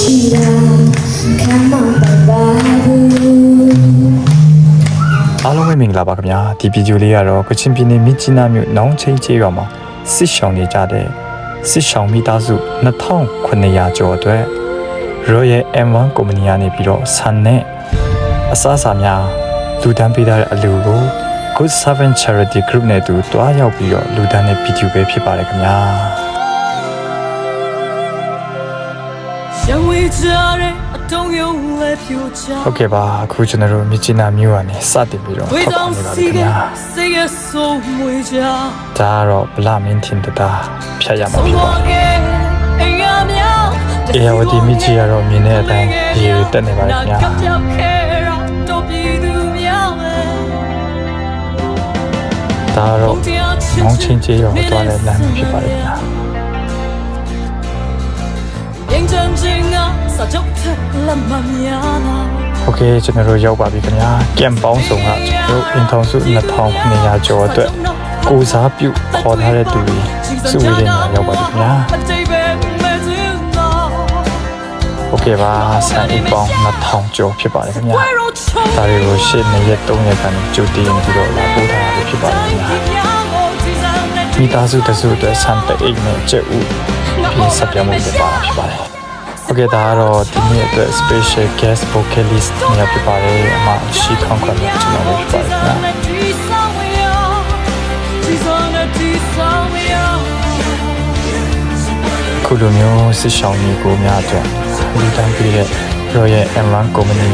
ရှိတာခံမပတ်ပါဘူးအားလုံးပဲမင်္ဂလာပါခင်ဗျာဒီဗီဒီယိုလေးကတော့ကချင်ပြည်နယ်မြစ်ကြီးနားမြို့နောင်ချင်းကျေးရွာမှာစစ်ရှောင်နေကြတဲ့စစ်ရှောင်မိသားစု2900ကျော်အတွက် Royal M1 ကုမ္ပဏီကနေပြီးတော့ဆန်နဲ့အစားအစာများလူဒန်းပေးထားတဲ့အလူကို Good Seven Charity Group နဲ့တူတွားရောက်ပြီးတော့လူဒန်းတဲ့ဗီဒီယိုပဲဖြစ်ပါတယ်ခင်ဗျာ ဟုတ်ကဲ့ပါအခုကျွန်တော်တို့မြချင်နာမျိုးကနေစတင်ပြီးတော့ထောက်ပါနေပါပြီခင်ဗျာဒါကတော့ဗလာမင်းထင်တတာဖြတ်ရမှာဖြစ်ပါတယ်အေယဝတီမြချီကတော့မြင်တဲ့အတိုင်းရေတက်နေပါခင်ဗျာဒါတော့မောင်းချင်းကျေးရောသွားတဲ့လမ်းဖြစ်ပါတယ်ခင်ဗျာ ရင်ကြံခြင်းကစာချုပ်ထက်လက်မများလားโอเคကျွန်တော်တို့ရောက်ပါပြီခင်ဗျာကမ်ပေါင်းစုံကကျွန်တော်တို့အင်ထောင်စု2900ကျော်အတွက်ကိုစားပြုခေါ်ထားတဲ့သူတွေစုဝေးနေတာရောက်ပါပြီခင်ဗျာโอเคပါဆန်အိပေါင်း2000ကျော်ဖြစ်ပါတယ်ခင်ဗျာဒါတွေကိုရှင်းနေရက်3ရက်ကနေကြိုတင်ပြီးတော့လာပို့ထားတာဖြစ်ပါတယ်ခင်ဗျာမိသားစုတစုအတွက်ဆန်တဲ့အိတ်နဲ့ကြက်ဥ ပြီးဆက်ပြောင်းမှုဖြစ်ပါတာဖြစ်ပါတယ်။ Okay ဒါကတော့ဒီနေ့အတွက် special guest vocalist ညဖြစ်ပါတယ်။အမရှိခေါင်ခွန်နဲ့ကျွန်တော်တို့ဖြစ်ပါတယ်။ခုလိုမျိုးစစ်ဆောင်မျိုးကိုများအတွက်ဒီတန်းပြည့်တဲ့ Royal M1 Company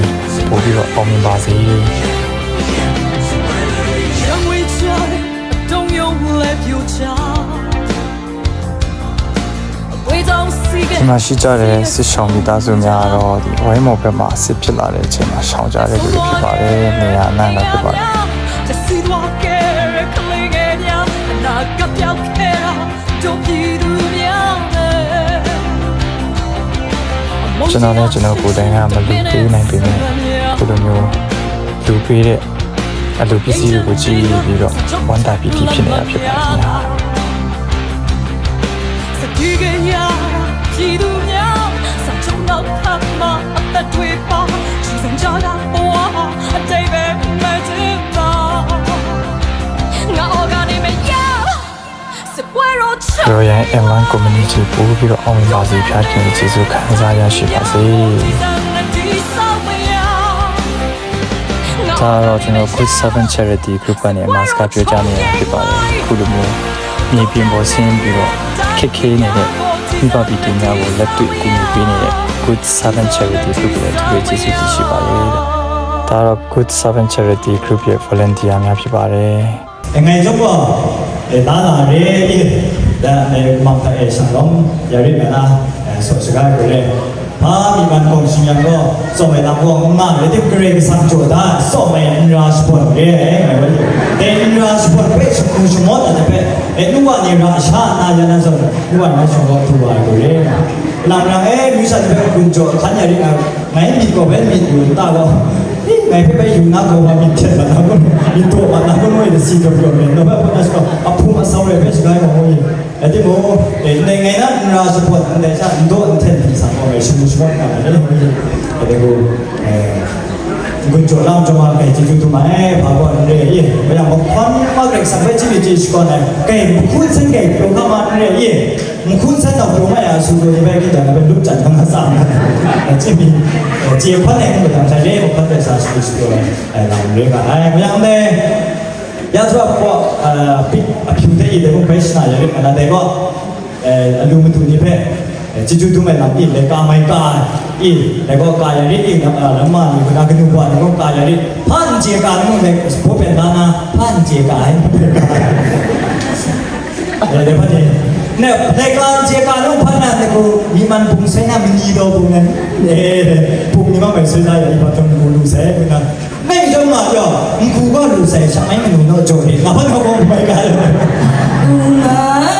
ပို့ပြီးတော့အောင်မြင်ပါစေ။ ဒီမှာရှိကြတဲ့စစ်ဆောင်မိသားစုများတော့ဒီဝိုင်းမော်ဘက်မှာစစ်ဖြစ်လာတဲ့အချိန်မှာရှောင်ကြတဲ့လူတွေဖြစ်ပါတယ်နေရာအနှံ့ကဖြစ်ပါတယ်ကျွန်တော်လည်းကျွန်တော်ကိုယ်တိုင်ကမလူပေးနိုင်ပေမဲ့ဒီလိုမျိုးလူပေးတဲ့အလူပစ္စည်းတွေကိုကြည့်ပြီးတော့ဝန်တာပီတီဖြစ်နေတာဖြစ်ပါတယ်ခင်ဗျာ ကြည်သူများစံချုံတော့ဖတ်မအသက်တွေပါချီစံကြတာဘဝအတိတ်ပဲမချင်ပါငါ organic မရစပွဲရောချ Royal M1 Community ပို့ပြီးတော့အောင်မြင်ပါစေဖျားခင်ကျေးဇူးခံစားရရှိပါစေဒါတော့ကျွန်တော် Good Seven Charity Group ကနေမာစကာပြောကြနေတာဖြစ်ပါတယ်ခုလိုမျိုးမြေပြင်ပေါ်ဆင်းပြီးတော့ခက်ခဲနေတဲ့ မိဘပြည်သူများကိုလက်တွေ့ကူညီပေးနေတဲ့ Good Seven Charity Group ရဲ့သူတွေကျေးဇူးတင်ရှိပါတယ်တဲ့ဒါတော့ Good Seven Charity Group ရဲ့ volunteer များဖြစ်ပါတယ် ngày giúp vợ để ta là để đi đã để mặc tại sản phẩm giờ đi mẹ na số sự cái của đây ha bị bạn cùng sinh nhật đó số mẹ làm con mà để tiếp cái cái sang chỗ ta số mẹ ra support để mẹ vậy để ra support cái sự cùng sự mót là để để lúc mà nhiều ra sa na giờ na rồi lúc mà nó số đó thu vào của đây làm rằng ấy vì sao để cùng chỗ khán giả đi nào ngày mình có bên mình อยู่ ta có ngày phải bây giờ nó có mà mình chết là nó có mình tổ mà nó có nuôi được gì được rồi mình nó phải bắt đầu ấp thu mà sau này phải cái mà thôi để thì bố để ngày ngày đó ra support anh để ra anh tổ anh thêm thì sao mà အဲဒီမို့နိုင်ငံသားနာစပတ်နဲ့စာဒိုအန်တန်စာပေါ်မှာရှိမှုရှိမှာတယ်အဲဒီကိုအဲကိုကြော်လောင်းကြမှာပဲကြည့်ကြည့်သူမအဲဘာပေါ်နေရည်ဘယ်မှာခွန်မကရက်စပတ်ချီချီစကောနဲ့ကဲခုစင်ကဲပရိုဂရမ်မှာနေရည်မခုစက်တော့ပရိုမရဆူလို့ဒီဘက်ကတည်းကလူကြံကမှာစာအချင်းပြီးကျေဖတ်တဲ့ကောင်ကတည်းကပတ်သက်စာဆူလို့အဲလောင်းလေးကအဲမြန်တယ် ามจีมีจีพันเองก็ทำใช้เรื่องพันเป็นสาสุดตัวไอ้เราเรื่องอะไรพยายามเลย jag tror att på uh, pjuta i det på bästa jag vet men det var eh alu med tuni pe ji ju tu me lam i le ka mai ka i le ko ka ya ri i na la ma ni ko na ka nu ba ni ko ka ya ri phan je ka ni me po pe na na phan je ka ai pe ka le le pa ni ne le ka je ka lu phan na ne ko mi man pung sai na mi ni do pung ne ne pung ni ma mai sai na ya i pa tong ku lu sai ku na နိုင်ဆုံးမှာပြောဒီကူကလူဆိုင်ဆိုင်မလို့တော့ကြော်နေငါဘာတော့ဘယ်ကလဲ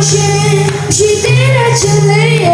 Shit, she did it to me.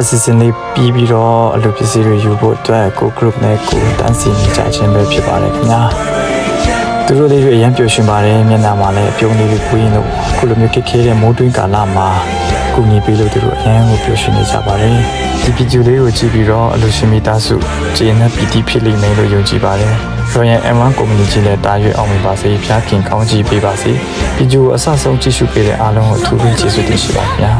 အစီအစဉ်လေးပြီးပြီးတော့အလုပ်ပစ္စည်းတွေယူဖို့အတွက်ကို group နဲ့ကိုတန်းစီနေကြခြင်းပဲဖြစ်ပါတယ်ခင်ဗျာသူတို့လေးတွေအရင်ပျော်ရွှင်ပါတယ်မျက်နှာမှာလည်းအပြုံးလေးတွေပွေးနေလို့ခုလိုမျိုးခက်ခဲတဲ့မိုးတွင်းကာလမှာကုညီပေးလို့သူတို့အရင်ကိုပျော်ရွှင်နေကြပါတယ်ဒီဗီဒီယိုလေးကိုကြည့်ပြီးတော့အလူရှင်မိသားစုကျေနပ်ပီတိဖြစ်လိမ့်မယ်လို့ယုံကြည်ပါတယ် Royal M1 Community နဲ့တာရွေးအောင်မြင်ပါစေဖျားခင်ကောင်းချီးပေးပါစေဗီဒီယိုအဆအဆုံးကြည့်ရှုပေးတဲ့အားလုံးကိုအထူးပဲကျေးဇူးတင်ရှိပါခင်ဗျာ